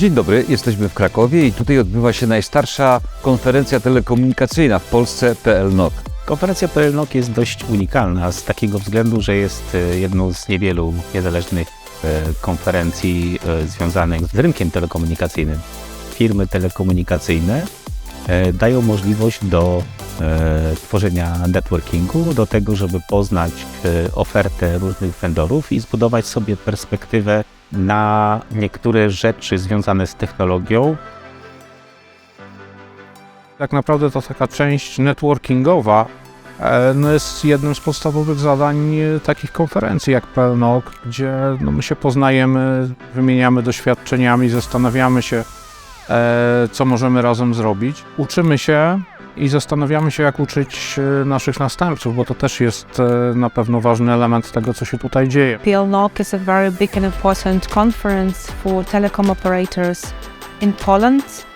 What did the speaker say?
Dzień dobry, jesteśmy w Krakowie i tutaj odbywa się najstarsza konferencja telekomunikacyjna w Polsce PLNOK. Konferencja PLNOK jest dość unikalna z takiego względu, że jest e, jedną z niewielu niezależnych e, konferencji e, związanych z rynkiem telekomunikacyjnym. Firmy telekomunikacyjne dają możliwość do tworzenia networkingu, do tego, żeby poznać e, ofertę różnych vendorów i zbudować sobie perspektywę na niektóre rzeczy związane z technologią, tak naprawdę to taka część networkingowa e, no jest jednym z podstawowych zadań e, takich konferencji jak PLNOK, gdzie no my się poznajemy, wymieniamy doświadczeniami, zastanawiamy się, e, co możemy razem zrobić. Uczymy się i zastanawiamy się, jak uczyć e, naszych następców, bo to też jest e, na pewno ważny element tego, co się tutaj dzieje. PLNOC is a very big and important conference for telecom operators in Poland